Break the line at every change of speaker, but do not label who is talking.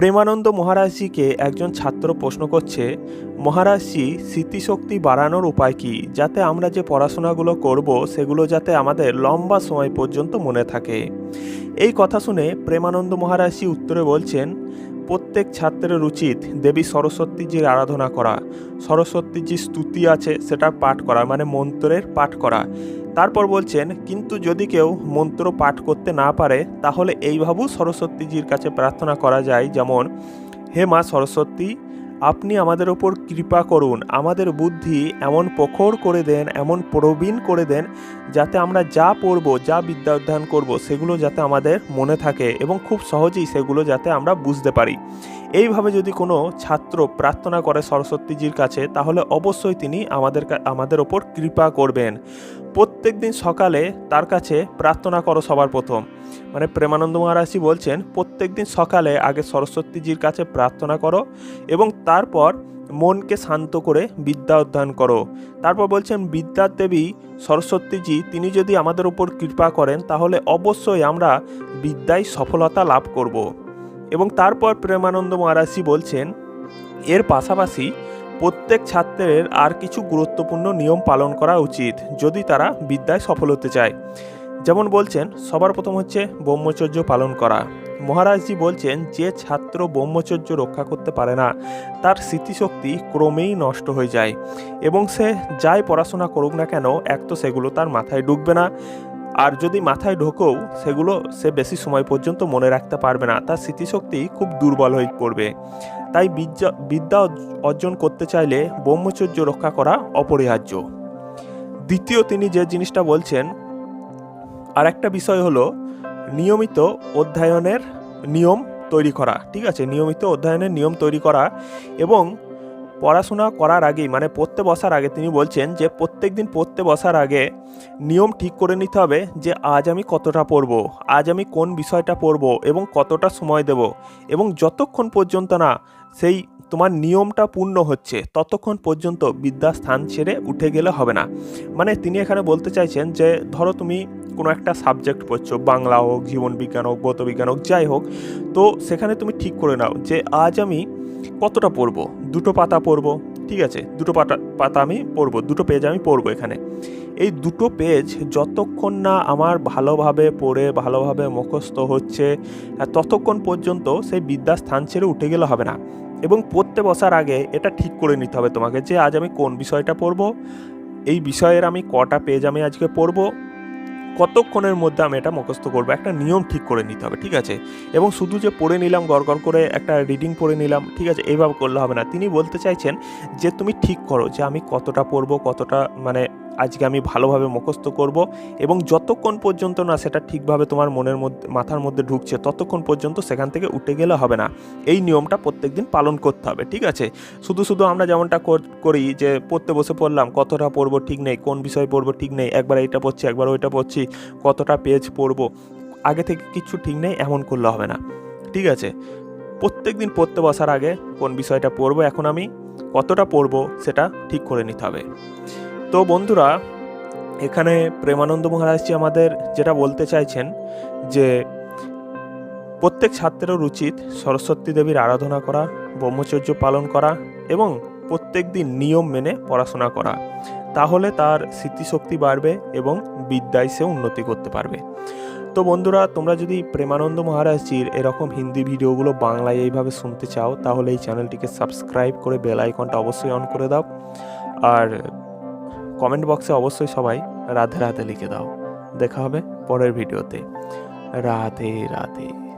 প্রেমানন্দ মহারাজজিকে একজন ছাত্র প্রশ্ন করছে, মহারাজজি, স্মৃতিশক্তি বাড়ানোর উপায় কি? যাতে আমরা যে পড়াশোনাগুলো করব, সেগুলো যাতে আমাদের লম্বা সময় পর্যন্ত মনে থাকে। এই কথা শুনে প্রেমানন্দ মহারাজজি উত্তরে বলছেন প্রত্যেক ছাত্রের উচিত দেবী সরস্বতীজির আরাধনা করা। সরস্বতীজির স্তুতি আছে, সেটা পাঠ করা মানে মন্ত্রের পাঠ করা। তারপর বলছেন, কিন্তু যদি কেউ মন্ত্র পাঠ করতে না পারে, তাহলে এইভাবেও সরস্বতীজির কাছে প্রার্থনা করা যায়। যেমন, হে মা সরস্বতী আপনি আমাদের ওপর কৃপা করুন, আমাদের বুদ্ধি এমন প্রখর করে দেন, এমন প্রবীণ করে দেন, যাতে আমরা যা পড়ব, যা বিদ্যা অধ্যয়ন করব, সেগুলো যাতে আমাদের মনে থাকে এবং খুব সহজেই সেগুলো যাতে আমরা বুঝতে পারি। এইভাবে যদি কোনো ছাত্র প্রার্থনা করে সরস্বতীজির কাছে, তাহলে অবশ্যই তিনি আমাদের আমাদের ওপর কৃপা করবেন। প্রত্যেক দিন সকালে তার কাছে প্রার্থনা করো সবার প্রথম। মানে প্রেমানন্দ মহারাজজি বলছেন, প্রত্যেক দিন সকালে আগে সরস্বতীজির কাছে প্রার্থনা করো এবং তারপর মনকে শান্ত করে বিদ্যা অধ্যয়ন করো। তারপর বলছেন, বিদ্যার দেবী সরস্বতীজি, তিনি যদি আমাদের উপর কৃপা করেন, তাহলে অবশ্যই আমরা বিদ্যায় সফলতা লাভ করব। এবং তারপর প্রেমানন্দ মহারাজজি বলছেন, এর পাশাপাশি প্রত্যেক ছাত্রের আর কিছু গুরুত্বপূর্ণ নিয়ম পালন করা উচিত যদি তারা বিদ্যায় সফল হতে চায়। যেমন বলছেন, সবার প্রথম হচ্ছে ব্রহ্মচর্য পালন করা। মহারাজজি বলছেন, যে ছাত্র ব্রহ্মচর্য রক্ষা করতে পারে না, তার স্মৃতিশক্তি ক্রমেই নষ্ট হয়ে যায় এবং সে যাই পড়াশোনা করুক না কেন, এক তো সেগুলো তার মাথায় ঢুকবে না। আর যদি মাথায় ঢোকেও, সেগুলো সে বেশি সময় পর্যন্ত মনে রাখতে পারবে না। তার স্মৃতিশক্তি খুব দুর্বল হয়ে পড়বে। তাই বিদ্যা বিদ্যা অর্জন করতে চাইলে ব্রহ্মচর্য রক্ষা করা অপরিহার্য। দ্বিতীয়, তিনি যে জিনিসটা বলছেন আর একটা বিষয় হলো নিয়মিত অধ্যয়নের নিয়ম তৈরি করা। ঠিক আছে? নিয়মিত অধ্যয়নের নিয়ম তৈরি করা এবং পড়াশোনা করার আগেই মানে পড়তে বসার আগে তিনি বলছেন যে প্রত্যেক দিন পড়তে বসার আগে নিয়ম ঠিক করে নিতে হবে যে, আজ আমি কতটা পড়ব, আজ আমি কোন বিষয়টা পড়ব এবং কতটা সময় দেব এবং যতক্ষণ পর্যন্ত না সেই তোমার নিয়মটা পূর্ণ হচ্ছে, ততক্ষণ পর্যন্ত বিদ্যা স্থান ছেড়ে উঠে গেলে হবে না। মানে তিনি এখানে বলতে চাইছেন যে, ধরো তুমি কোনো একটা সাবজেক্ট পড়ছো, বাংলা হোক জীবন বিজ্ঞান হোক ভৌত বিজ্ঞান হোক, যাই হোক, তো সেখানে তুমি ঠিক করে নাও যে আজ আমি কতটা পড়ব? দুটো পাতা পড়ব, ঠিক আছে? দুটো পাতা পাতা আমি পড়ব, দুটো পেজ আমি পড়ব এখানে। এই দুটো পেজ যতক্ষণ না আমার ভালোভাবে পড়ে, ভালোভাবে মুখস্থ হচ্ছে ততক্ষণ পর্যন্ত সেই বিদ্যা স্থান ছেড়ে উঠে গেলে হবে না। এবং পড়তে বসার আগে এটা ঠিক করে নিতে হবে তোমাকে যে আজ আমি কোন বিষয়টা পড়ব, এই বিষয়ের আমি কটা পেজ আমি আজকে পড়ব কতক্ষণের মধ্যে আমি এটা মুখস্থ করব? একটা নিয়ম ঠিক করে নিতে হবে, ঠিক আছে? এবং শুধু যে পড়ে নিলাম গড় করে একটা রিডিং পড়ে নিলাম, ঠিক আছে? এইভাবে করলে হবে না। তিনি বলতে চাইছেন যে, তুমি ঠিক করো যে, আমি কতটা পড়ব, কতটা মানে আজকে আমি ভালোভাবে মুখস্থ করব এবং যতক্ষণ পর্যন্ত না সেটা ঠিকভাবে তোমার মনের মধ্যে, মাথার মধ্যে ঢুকছে, ততক্ষণ পর্যন্ত সেখান থেকে উঠে গেলে হবে না। এই নিয়মটা প্রত্যেক দিন পালন করতে হবে, ঠিক আছে? শুধু শুধু আমরা যেমনটা করি যে পড়তে বসে পড়লাম, কতটা পড়ব ঠিক নেই, কোন বিষয় পড়ব ঠিক নেই, একবার এইটা পড়ছি, একবার ওইটা পড়ছি, কতটা পেজ পড়ব, আগে থেকে কিচ্ছু ঠিক নেই, এমন করলে হবে না, ঠিক আছে? প্রত্যেক দিন পড়তে বসার আগে কোন বিষয়টা পড়ব, এখন আমি কতটা পড়ব সেটা ঠিক করে নিতে হবে। তো বন্ধুরা, এখানে প্রেমানন্দ মহারাজজি আমাদের যেটা বলতে চাইছেন যে, প্রত্যেক ছাত্রের উচিত সরস্বতী দেবীর আরাধনা করা, ব্রহ্মচর্য পালন করা এবং প্রত্যেক দিন নিয়ম মেনে পড়াশোনা করা। তাহলে তার স্মৃতিশক্তি বাড়বে এবং বিদ্যায় সে উন্নতি করতে পারবে। তো বন্ধুরা, তোমরা যদি প্রেমানন্দ মহারাজজির এরকম হিন্দি ভিডিওগুলো বাংলায় এইভাবে শুনতে চাও, তাহলে এই চ্যানেলটিকে সাবস্ক্রাইব করে বেল আইকনটা অবশ্যই অন করে দাও। আর কমেন্ট বক্সে অবশ্যই সবাই রাধে রাধে লিখে দাও। দেখা হবে পরের ভিডিওতে। রাধে রাধে।